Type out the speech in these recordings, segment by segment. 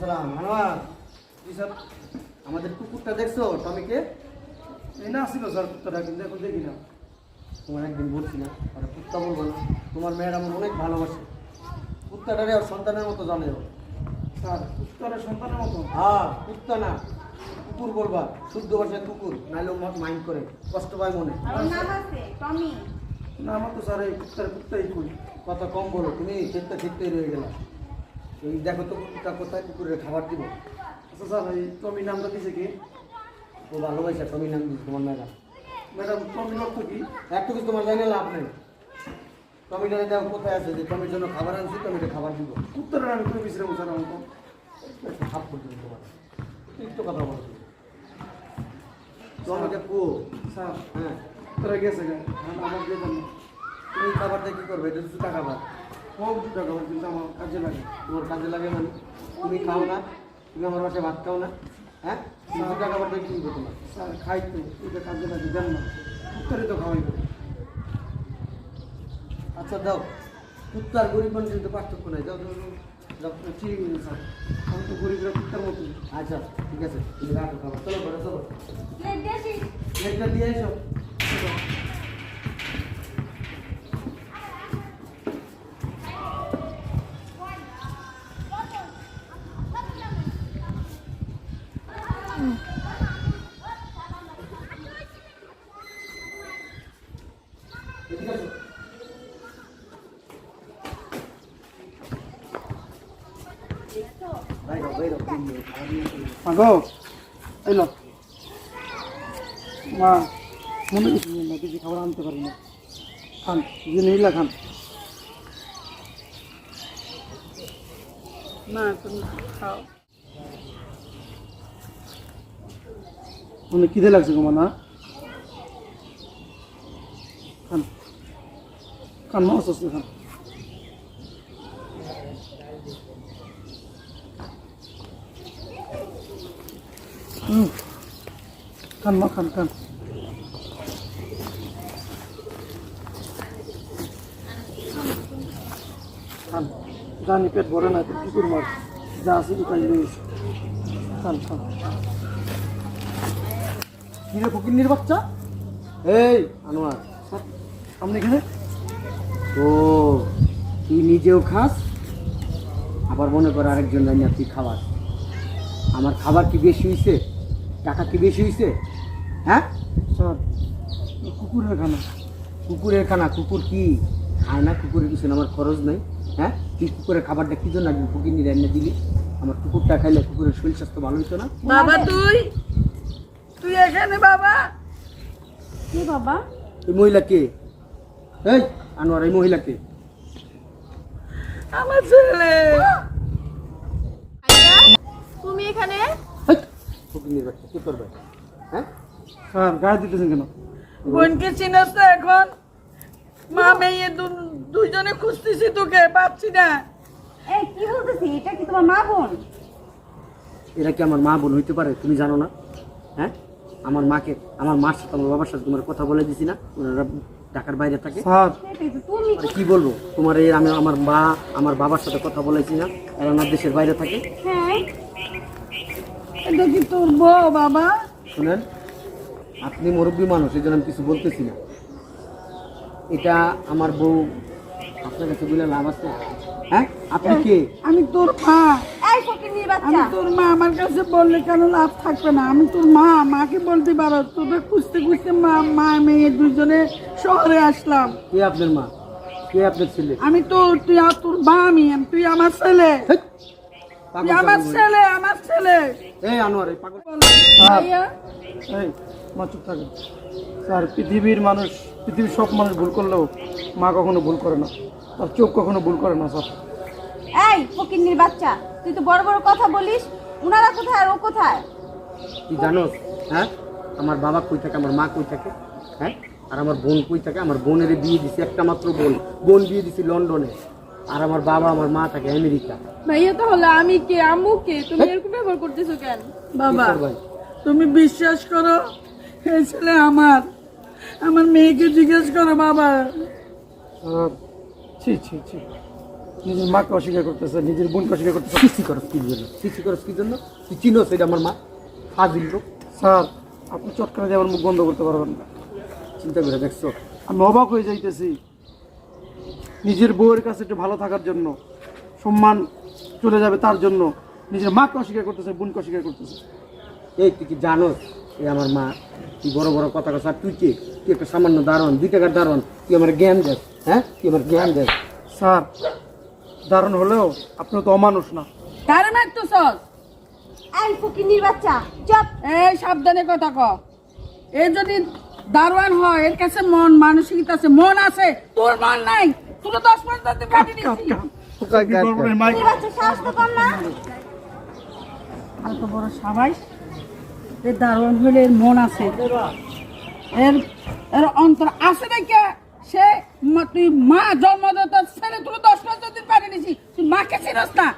সালাম আনোয়ার জি স্যার আমাদের কুকুরটা দেখছ টমিকে? এই না আসছিল স্যার কুত্তাটা কিন্তু এখন দেখি না। তোমার একদিন বলছি না আরে কুত্তা বলব না তোমার মেয়ের আমার অনেক ভালোবাসে। কুত্তাটারে ওর সন্তানের মতো জানে ও। স্যার কুত্তাটা সন্তানের মতো? হ্যাঁ কুত্তা না কুকুর বলবা শুদ্ধ ভাষায় কুকুর নাহলে ও মাইন্ড করে কষ্ট পায় মনে। আর না আমার তো স্যার এই কুত্তার কুত্তাই কই? কথা কম বলো তুমি খেতে খেতেই রয়ে গেলা। এই দেখো তো কুকুরটা কোথায় কুকুরের খাবার দিব। আচ্ছা স্যার এই টমি নামটা দিছে কি? ও ভালোবাসা তুমি নাম দিচ্ছি তোমার মেয়েরা ম্যাডাম টমির অর্থ কি? একটু কিছু তোমার জানে লাভ নেই। টমিটারে দেখো কোথায় আছে যে টমির জন্য খাবার আনছি টমিটা খাবার দিব। কুত্তাটা আমি করে বিশ্রাম স্যার একটু হাত করে দিবি তোমার। একটু কথা বলো টমিটা কো। স্যার হ্যাঁ। তোরা গেছে আমি আমার দিয়ে তুমি খাবারটা কি করবে? এটা দুটা খাবার। হোক দু টাকা করে কিন্তু আমার কাজে লাগে। তোমার কাজে লাগে মানে? তুমি খাও না তুমি আমার বাসায় ভাত খাও না হ্যাঁ? দুটা খাবারটা কি করবে তোমার? স্যার খাই তো এটা কাজে লাগে দেন না। কুত্তারই তো খাওয়াইবে আচ্ছা দাও। কুত্তার গরিব মানুষের তো পার্থক্য নাই। দাও দাও, ঠিক আছে স্যার আমি তো গরিবরা কুত্তার মতো। আচ্ছা ঠিক আছে। তুমি রাখো খাবার। চলো ঘরে চলো। প্লেটটা দিয়ে এসো এদিকে আসো। মাগো এলো মা মনে না কিছু খাবার আনতে পারি না। খান যে নিলা খান। না তুমি খাও। মানে খিদে লাগছে গো না? খান। খান মাছ আছে খান। হুম খান মা খান খান। খান। জানি পেট ভরে না তো কি করব আর? যা আছে তাই লইস খান খান। কিরে ফকিন্নির বাচ্চা? এই আনোয়ার। আপনি এখানে? ও তুই নিজেও খাস আবার মনে কর আরেকজন জানি তুই খাওয়াস। আমার খাবার কি বেশি হইছে? টাকা কি বেশি হয়েছে হ্যাঁ? স্যার কুকুরের খানা। কুকুরের খানা কুকুর কি খায় না? কুকুরের কিছু আমার খরচ নাই। হ্যাঁ? তুই কুকুরের খাবারটা কি জন্য একদিন ফকিন্নি রান্না দিলি? আমার কুকুরটা খাইলে কুকুরের শরীর স্বাস্থ্য ভালো হইতো না? বাবা তুই? তুই এখানে বাবা? কি বাবা? এই মহিলা কে? এই আনোয়ার এই মহিলা কে? আমার ছেলে তুমি এখানে হেই, কি করবে? হ্যাঁ? স্যার গায়ে দিতেছেন কেন? বোনকে চিনাস না এখন? মা মেয়ে দুইজনে খুঁজতেছি তোকে পাচ্ছি না। এই কি বলতেছি? এটা কি তোমার মা বোন? এরা কি আমার মা বোন হইতে পারে? তুমি জানো না? হ্যাঁ? আমার মাকে আমার মার সাথে আমার বাবার সাথে তোমার কথা বলে দিছি না? ওনারা ঢাকার বাইরে থাকে। স্যার। কি বলব? তোমার এই আমি আমার মা আমার বাবার সাথে কথা বলেছি না? এরা আমার দেশের বাইরে থাকে। হ্যাঁ। এটা কি তোর বউ বাবা? শুনেন আপনি মুরব্বী মানুষ এই জন্য আমি কিছু বলতেছি না। এটা আমার বউ আপনার কাছে বলে লাভ আছে? হ্যাঁ? আপনি কে? আমি তোর মা। এই আমি তোর মা আমার কাছে বললে কেন লাভ থাকবে না? আমি তোর মা মাকে বলতে পারো। তোদের খুঁজতে খুঁজতে মা মা মেয়ে দুজনে শহরে আসলাম। কে আপনার মা? কে আপনার ছেলে? আমি তো তুই আর তোর মা আমি তুই আমার ছেলে। তুই আমার ছেলে আমার ছেলে। এই আনোয়ার এই পাগল। এই মা চুপ থাকেন। স্যার পৃথিবীর মানুষ পৃথিবীর সব মানুষ ভুল করলেও মা কখনো ভুল করে না। তার চোখ কখনো ভুল করে না স্যার। এই ফকিন্নির বাচ্চা তুই তো বড় বড় কথা বলিস উনারা কোথায় আর ও কোথায়? তুই জানোস হ্যাঁ আমার বাবা কই থাকে আমার মা কই থাকে হ্যাঁ আর আমার বোন কই থাকে আমার বোনের বিয়ে দিছি একটা মাত্র বোন। বোন বিয়ে দিছি লন্ডনে। আর আমার বাবা আমার মা থাকে আমেরিকা। ভাইয়া তাহলে আমি কে? আম্মু কে? তুমি এরকম ব্যবহার করতেছো কেন? বাবা তুমি বিশ্বাস করো এই ছেলে আমার আমার মেয়েকে জিজ্ঞেস করো বাবা। ছি ছি ছি। নিজের মাকে অস্বীকার করতেছে নিজের বোনকে অস্বীকার করতেছে। সিসি করস কি জন্য? সিসি করস কি জন্য? তুই চিনোস এটা আমার মা? ফাজিল লোক। স্যার আপনি চটকানা দিয়ে আমার মুখ বন্ধ করতে পারবেন না। চিন্তা করে দেখছ আমি অবাক হয়ে যাইতেছি। নিজের বউয়ের কাছে একটু ভালো থাকার জন্য সম্মান চলে যাবে তার জন্য। নিজের মাকে অস্বীকার করতেছে বোনকে অস্বীকার করতেছে। এই তুই কি জানোস এই আমার মা তুই বড় বড় কথা কথা তুই কে? তুই একটা সামান্য দারোয়ান দুই টাকার দারোয়ান তুই আমার জ্ঞান দেস হ্যাঁ? তুই আমার জ্ঞান দেস। স্যার দারুণ হলেও আপনি তো অমানুষ না। কারে মারতো সস এই ফকিন্নির বাচ্চা চপ। এই সাবধানে কথা ক। এ যদি দারোয়ান হয় এর কাছে মন মানসিকতা আছে মন আছে তোর মন নাই। দশ মাস ধরে এত বড় সবাই। এর হইলে এর মন আছে। এর এর অন্তর আছে দেখে সে তুই মা জন্ম দিয়ে ছেলে তুই দশ মাস ধরে পারি নিছি তুই মাকে চিনস না।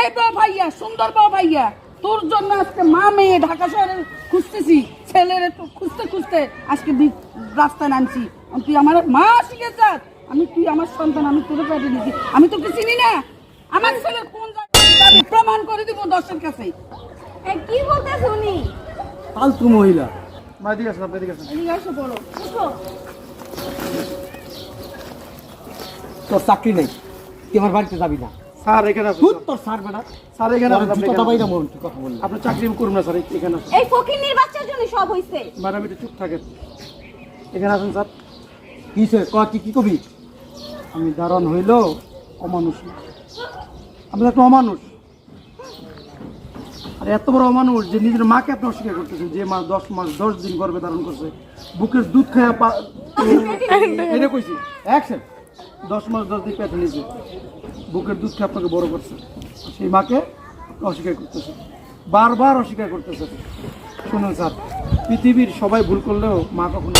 এই বউ ভাইয়া সুন্দর বউ ভাইয়া তোর জন্য আজকে মা মেয়ে ঢাকা শহরে খুঁজতেছি। ছেলের একটু খুঁজতে খুঁজতে আজকে রাস্তায় নামছি। তুই আমার মা শিখে যাস আমি তুই আমার সন্তান? আমি তোর পেটে নিছি আমি তোকে চিনি না। আমার ছেলে কোন জায়গায় যাবে? প্রমাণ করে দিব দশের কাছে। কি বলতেছ উনি? ফালতু মহিলা। মা এদিকে আসেন আপনি এদিকে আসেন এদিকে এসে বলো। তোর চাকরি নেই। তুই আমার বাড়িতে যাবি না। স্যার এখানে আসুন তুই স্যার। তোর সার বেটা। স্যার এখানে আসুন, আপনি না আসুন। মন কথা বললি আপনি চাকরি করুন না স্যার এখানে আসুন। এই ফকিন্নির বাচ্চার জন্য সব হইছে। ম্যাডাম একটু চুপ থাকেন। এখানে আসুন স্যার। কি সে ক তুই কি কবি? আমি দারণ হইলেও অমানুষ আমি একটা অমানুষ। আর এত বড় অমানুষ যে নিজের মাকে আপনি অস্বীকার করতেছেন যে মা দশ মাস, দশ দিন গর্ভে ধারণ করছে। বুকের দুধ খায়া পা এটা কইছি। অ্যাকশন দশ মাস, দশ দিন পেটে নিয়েছে। বুকের দুধ খেয়ে আপনাকে বড় করছে। সেই মাকে অস্বীকার করতেছে বারবার অস্বীকার করতেছে শুনুন স্যার, পৃথিবীর সবাই ভুল করলেও মা কখনো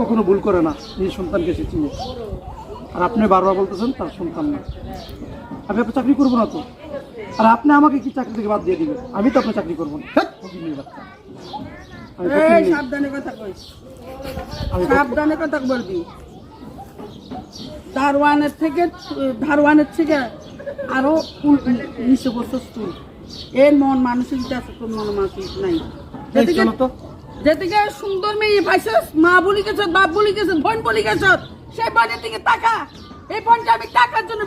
কখনো ভুল করে না। নিজের সন্তানকে সে চিনে। আর আপনি বারবার বলতেছেন তার সন্তান না আমি আপনার চাকরি করব না তো। আর আপনি আমাকে কি চাকরি থেকে বাদ দিয়ে দিবেন? আমি তো আপনার চাকরি করব না। সাবধানে কথা সাবধানে কথা বলবি। থেকে থেকে নিচে বছর তুই এর মন আছে তোর মন নাই। যেদিকে চলো তো। যেদিকে সুন্দর মেয়ে পাইছস মা বলি গেছ বাপ বলি গেছ বোন বলি গেছ সেই বোনের দিকে টাকা এই বোনটা আমি টাকার জন্য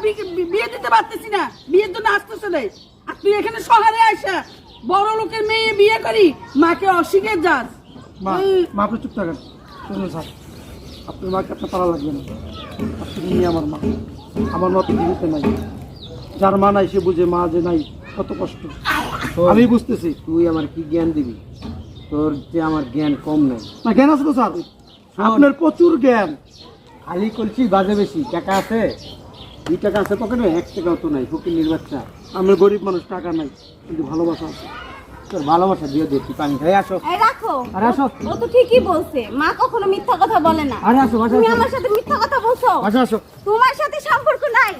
বিয়ে দিতে পারতেছি না। বিয়ের জন্য আসতেছে নাই আর তুই এখানে শহরে আসা বড় লোকের মেয়ে বিয়ে করি মাকে অস্বীকার যাস মা মা আপনি চুপ থাকেন। শুনুন স্যার আপনার মাকে আপনার তারা লাগবে না। আপনি নিয়ে আমার মা আমার মা পৃথিবীতে নাই। যার মা নাই সে বুঝে মা যে নাই কত কষ্ট। আমি বুঝতেছি। তুই আমার কি জ্ঞান দিবি? তোর যে আমার জ্ঞান কম নাই। না জ্ঞান আছে তো স্যার। আপনার প্রচুর জ্ঞান। খালি করছি বাজে বেশি। টাকা আছে? দুই টাকা আছে পকেটে? এক টাকাও তো নাই ফকির নির্বাচনা আমরা গরিব মানুষ টাকা নাই কিন্তু ভালোবাসা আছে। তোর ভালোবাসা দিয়ে দে তুই পানি খাই আসো। এই রাখো। আরে আসো। ও তো ঠিকই বলছে। মা কখনো মিথ্যা কথা বলে না। আরে আসো তুমি আমার সাথে মিথ্যা কথা বলছো? আসো। তোমার সাথে সম্পর্ক নাই।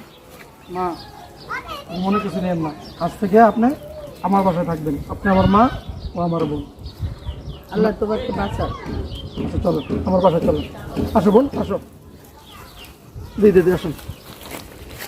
মা মনে কিছু নেন না আজ থেকে আপনি আমার বাসায় থাকবেন। আপনি আমার মা ও আমার বোন। আল্লাহ তোমাকে বাঁচা আচ্ছা চলো আমার বাসায় চলো। আসো বোন আসো। দিদি দিদি আসুন